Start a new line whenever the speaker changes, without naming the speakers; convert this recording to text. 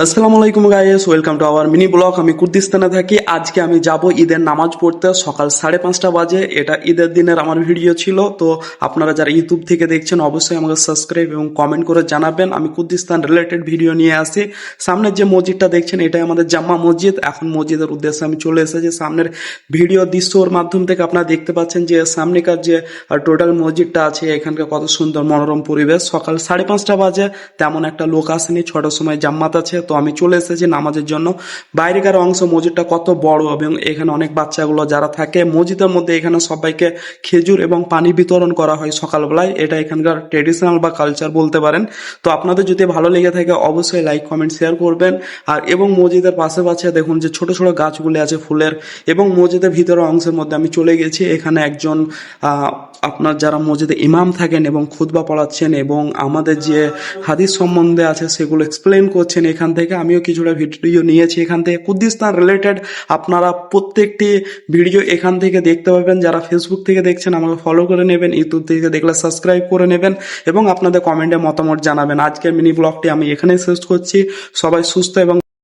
আসসালামু আলাইকুম guys welcome to our mini blog আমি কুর্দিস্তানে থাকি। আজকে আমি যাব ঈদের নামাজ পড়তে। সকাল সাড়ে পাঁচটা বাজে। এটা ঈদের দিনের আমার ভিডিও ছিল। তো আপনারা যারা ইউটিউব থেকে দেখছেন, অবশ্যই আমাকে সাবস্ক্রাইব এবং কমেন্ট করে জানাবেন। আমি কুর্দিস্তান রিলেটেড ভিডিও নিয়ে আসি। সামনের যে মসজিদটা দেখছেন, এটাই আমাদের জাম্মা মসজিদ। এখন মসজিদের উদ্দেশ্যে আমি চলে এসেছি। সামনের ভিডিও দৃশ্যর মাধ্যম থেকে আপনারা দেখতে পাচ্ছেন যে সামনেকার যে টোটাল মসজিদটা আছে, এখানকার কত সুন্দর মনোরম পরিবেশ। সকাল সাড়ে পাঁচটা বাজে। তেমন একটা লোক আসেনি। ছটার সময় জাম্মাত আছে। তো আমি চলে এসেছি নামাজের জন্য। বাইরেকার অংশ মসজিদটা কত বড় এবং এখানে অনেক বাচ্চাগুলো যারা থাকে, মসজিদের মধ্যে এখানে সবাইকে খেজুর এবং পানি বিতরণ করা হয় সকালবেলায়। এটা এখানকার ট্রেডিশনাল বা কালচার বলতে পারেন। তো আপনাদের যদি ভালো লেগে থাকে, অবশ্যই লাইক কমেন্ট শেয়ার করবেন। আর এবং মসজিদের পাশে পাশে দেখুন যে ছোট ছোট গাছগুলি আছে ফুলের এবং মসজিদের ভিতরের অংশের মধ্যে আমি চলে গেছি। এখানে একজন আপনার যারা মসজিদে ইমাম থাকেন এবং খুতবা পড়াচ্ছেন এবং আমাদের যে হাদিস সম্বন্ধে আছে সেগুলো এক্সপ্লেন করছেন এখান থেকে আমিও কিছুটা ভিডিও নিয়েছি এখান থেকে। কুর্দিস্তান রিলেটেড আপনারা প্রত্যেকটি ভিডিও এখান থেকে দেখতে পাবেন। যারা ফেসবুক থেকে দেখছেন, আমাকে ফলো করে নেবেন ইউটিউব থেকে দেখলে সাবস্ক্রাইব করে নেবেন এবং আপনাদের কমেন্টে মতামত জানাবেন। আজকের মিনি ব্লগটি আমি এখানেই শেষ করছি। সবাই সুস্থ এবং